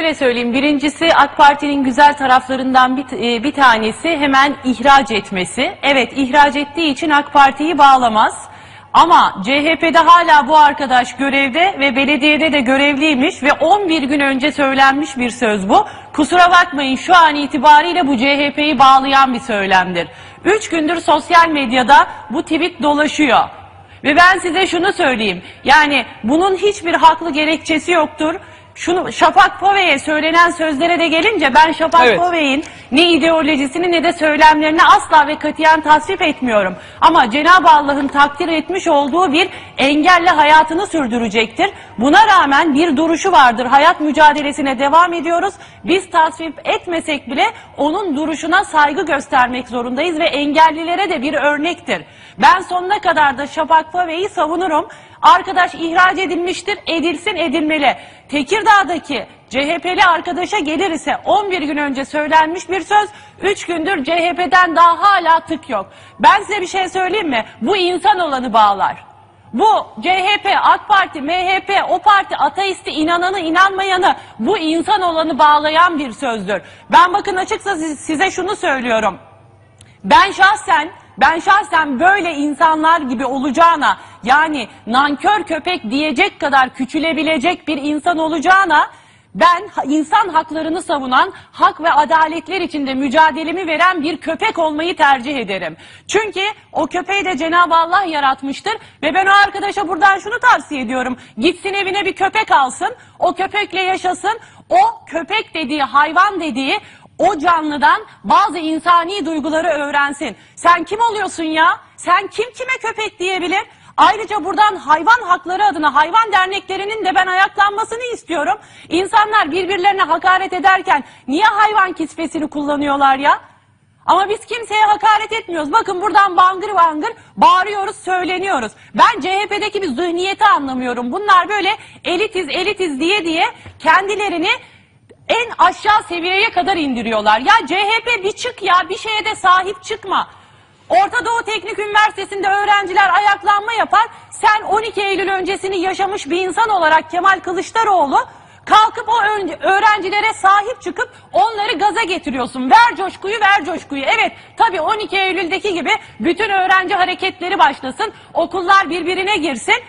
şöyle söyleyeyim. Birincisi AK Parti'nin güzel taraflarından bir, e, bir tanesi hemen ihraç etmesi. Evet ihraç ettiği için AK Parti'yi bağlamaz. Ama CHP'de hala bu arkadaş görevde ve belediyede de görevliymiş ve 11 gün önce söylenmiş bir söz bu. Kusura bakmayın şu an itibariyle bu CHP'yi bağlayan bir söylemdir. 3 gündür sosyal medyada bu tweet dolaşıyor. Ve ben size şunu söyleyeyim. Yani bunun hiçbir haklı gerekçesi yoktur. Şunu Şafak Pove'ye söylenen sözlere de gelince ben Şafak Evet. Pove'nin ne ideolojisini ne de söylemlerini asla ve katiyen tasvip etmiyorum. Ama Cenab-ı Allah'ın takdir etmiş olduğu bir engelle hayatını sürdürecektir. Buna rağmen bir duruşu vardır. Hayat mücadelesine devam ediyoruz. Biz tasvip etmesek bile onun duruşuna saygı göstermek zorundayız ve engellilere de bir örnektir. Ben sonuna kadar da Şafak Pove'yi savunurum. Arkadaş ihraç edilmiştir, edilsin edilmeli. Tekirdağ'daki CHP'li arkadaşa gelir ise 11 gün önce söylenmiş bir söz, 3 gündür CHP'den daha hala tık yok. Ben size bir şey söyleyeyim mi? Bu insan olanı bağlar. Bu CHP, AK Parti, MHP, o parti ateisti inananı inanmayanı bu insan olanı bağlayan bir sözdür. Ben bakın açıkça size şunu söylüyorum. Ben şahsen ben şahsen böyle insanlar gibi olacağına yani nankör köpek diyecek kadar küçülebilecek bir insan olacağına ben insan haklarını savunan, hak ve adaletler içinde mücadelemi veren bir köpek olmayı tercih ederim. Çünkü o köpeği de Cenab-ı Allah yaratmıştır ve ben o arkadaşa buradan şunu tavsiye ediyorum. Gitsin evine bir köpek alsın, o köpekle yaşasın, o köpek dediği, hayvan dediği o canlıdan bazı insani duyguları öğrensin. Sen kim oluyorsun ya? Sen kim kime köpek diyebilir? Ayrıca buradan hayvan hakları adına hayvan derneklerinin de ben ayaklanmasını istiyorum. İnsanlar birbirlerine hakaret ederken niye hayvan kisvesini kullanıyorlar ya? Ama biz kimseye hakaret etmiyoruz. Bakın buradan bangır bangır bağırıyoruz, söyleniyoruz. Ben CHP'deki bir zihniyeti anlamıyorum. Bunlar böyle elitiz, elitiz diye diye kendilerini en aşağı seviyeye kadar indiriyorlar. Ya CHP bir çık ya bir şeye de sahip çıkma. Orta Doğu Teknik Üniversitesi'nde öğrenciler ayaklanma yapar. Sen 12 Eylül öncesini yaşamış bir insan olarak Kemal Kılıçdaroğlu kalkıp o öğrencilere sahip çıkıp onları gaza getiriyorsun. Ver coşkuyu ver coşkuyu. Evet tabii 12 Eylül'deki gibi bütün öğrenci hareketleri başlasın. Okullar birbirine girsin.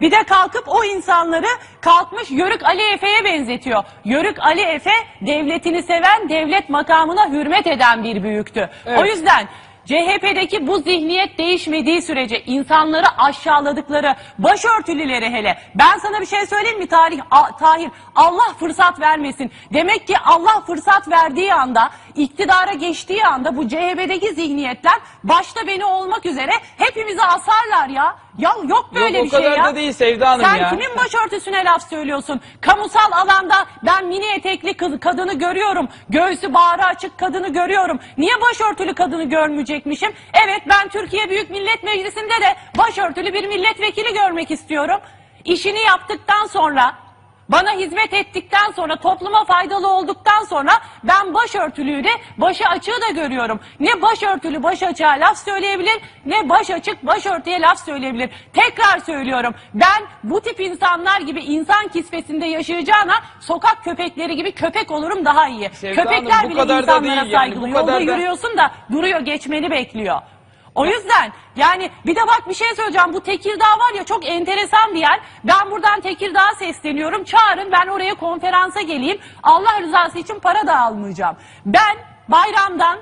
Bir de kalkıp o insanları kalkmış Yörük Ali Efe'ye benzetiyor. Yörük Ali Efe devletini seven, devlet makamına hürmet eden bir büyüktü. Evet. O yüzden CHP'deki bu zihniyet değişmediği sürece insanları aşağıladıkları başörtülüleri hele ben sana bir şey söyleyeyim mi tarih A- Tahir Allah fırsat vermesin. Demek ki Allah fırsat verdiği anda iktidara geçtiği anda bu CHP'deki zihniyetler başta beni olmak üzere hepimizi asarlar ya. Ya yok böyle o bir şey kadar ya. da değil Sevda Hanım Sen ya. kimin başörtüsüne laf söylüyorsun? Kamusal alanda ben mini etekli kız, kadını görüyorum. Göğsü bağrı açık kadını görüyorum. Niye başörtülü kadını görmeyecekmişim? Evet ben Türkiye Büyük Millet Meclisi'nde de başörtülü bir milletvekili görmek istiyorum. İşini yaptıktan sonra bana hizmet ettikten sonra, topluma faydalı olduktan sonra ben başörtülüyü de başı açığı da görüyorum. Ne başörtülü baş açığa laf söyleyebilir, ne baş açık başörtüye laf söyleyebilir. Tekrar söylüyorum, ben bu tip insanlar gibi insan kisvesinde yaşayacağına sokak köpekleri gibi köpek olurum daha iyi. Sevda Köpekler Hanım, bu bile kadar da insanlara değil yani, saygılı. bu Yolda kadar da- yürüyorsun da duruyor geçmeni bekliyor. O yüzden yani bir de bak bir şey söyleyeceğim. Bu Tekirdağ var ya çok enteresan bir yer. Ben buradan Tekirdağ'a sesleniyorum. Çağırın ben oraya konferansa geleyim. Allah rızası için para da almayacağım. Ben bayramdan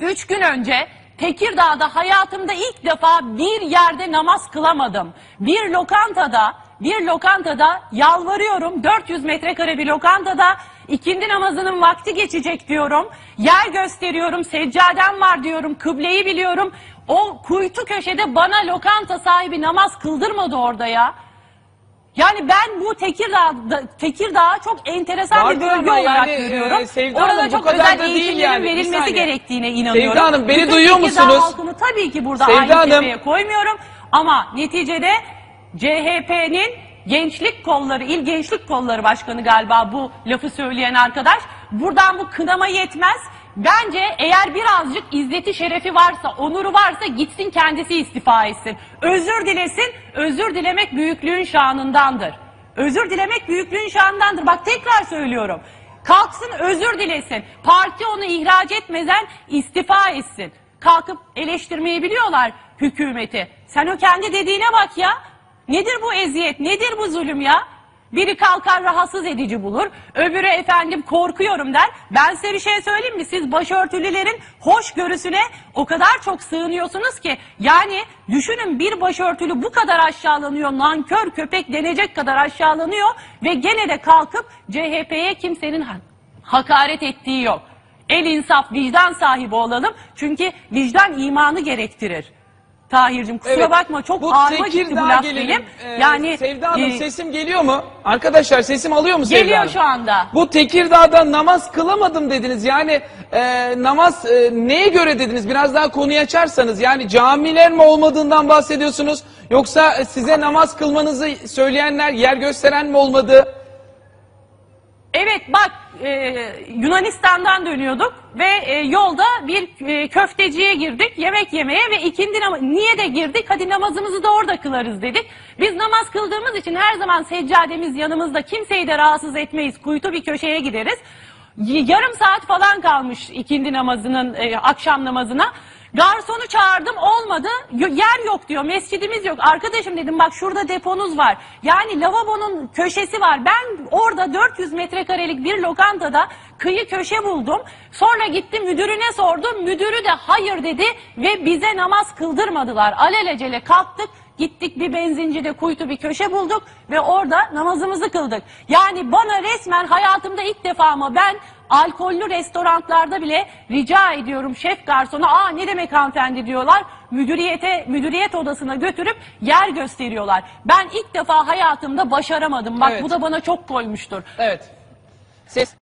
3 gün önce Tekirdağ'da hayatımda ilk defa bir yerde namaz kılamadım. Bir lokantada, bir lokantada yalvarıyorum. 400 metrekare bir lokantada ikindi namazının vakti geçecek diyorum. Yer gösteriyorum, seccadem var diyorum, kıbleyi biliyorum. O kuytu köşede bana lokanta sahibi namaz kıldırmadı orada ya. Yani ben bu Tekirdağ'da, Tekirdağ'ı çok enteresan bir Vardır bölge ama olarak yani, görüyorum. e, Sevda Orada Hanım, bu çok kadar özel da değil eğitimlerin yani. Bir verilmesi gerektiğine inanıyorum. Sevda Hanım, beni Bütün duyuyor Tekirdağ musunuz? halkını tabii ki burada Sevda aynı Hanım. koymuyorum. Ama neticede CHP'nin gençlik kolları, il gençlik kolları başkanı galiba bu lafı söyleyen arkadaş. Buradan bu kınama yetmez. Bence eğer birazcık izzeti şerefi varsa, onuru varsa gitsin kendisi istifa etsin. Özür dilesin, özür dilemek büyüklüğün şanındandır. Özür dilemek büyüklüğün şandandır. Bak tekrar söylüyorum. Kalksın özür dilesin. Parti onu ihraç etmeden istifa etsin. Kalkıp eleştirmeyi biliyorlar hükümeti. Sen o kendi dediğine bak ya. Nedir bu eziyet? Nedir bu zulüm ya? Biri kalkar rahatsız edici bulur. Öbürü efendim korkuyorum der. Ben size bir şey söyleyeyim mi? Siz başörtülülerin hoşgörüsüne o kadar çok sığınıyorsunuz ki. Yani düşünün bir başörtülü bu kadar aşağılanıyor. Nankör köpek denecek kadar aşağılanıyor. Ve gene de kalkıp CHP'ye kimsenin ha- hakaret ettiği yok. El insaf, vicdan sahibi olalım. Çünkü vicdan imanı gerektirir. Tahir'cim kusura Evet, bakma çok bu ağırma gitti bu Tekirdağ'a laf gelelim. benim. Ee, yani Sevda Hanım e, sesim geliyor mu? Arkadaşlar sesim alıyor mu Sevda Geliyor Hanım? şu anda. Bu Tekirdağ'da namaz kılamadım dediniz. Yani e, namaz e, neye göre dediniz? Biraz daha konuyu açarsanız. Yani camiler mi olmadığından bahsediyorsunuz? Yoksa e, size namaz kılmanızı söyleyenler, yer gösteren mi olmadı? Evet bak e, Yunanistan'dan dönüyorduk ve e, yolda bir e, köfteciye girdik yemek yemeye ve ikindi namazı niye de girdik hadi namazımızı da orada kılarız dedik. Biz namaz kıldığımız için her zaman seccademiz yanımızda kimseyi de rahatsız etmeyiz kuytu bir köşeye gideriz. Yarım saat falan kalmış ikindi namazının e, akşam namazına. Garsonu çağırdım olmadı. Yer yok diyor. Mescidimiz yok. Arkadaşım dedim bak şurada deponuz var. Yani lavabonun köşesi var. Ben orada 400 metrekarelik bir lokantada kıyı köşe buldum. Sonra gittim müdürüne sordum. Müdürü de hayır dedi ve bize namaz kıldırmadılar. Alelacele kalktık. Gittik bir benzincide kuytu bir köşe bulduk ve orada namazımızı kıldık. Yani bana resmen hayatımda ilk defa ama ben alkollü restoranlarda bile rica ediyorum şef garsona aa ne demek hanımefendi diyorlar. Müdüriyete, müdüriyet odasına götürüp yer gösteriyorlar. Ben ilk defa hayatımda başaramadım. Bak Evet. bu da bana çok koymuştur. Evet. Ses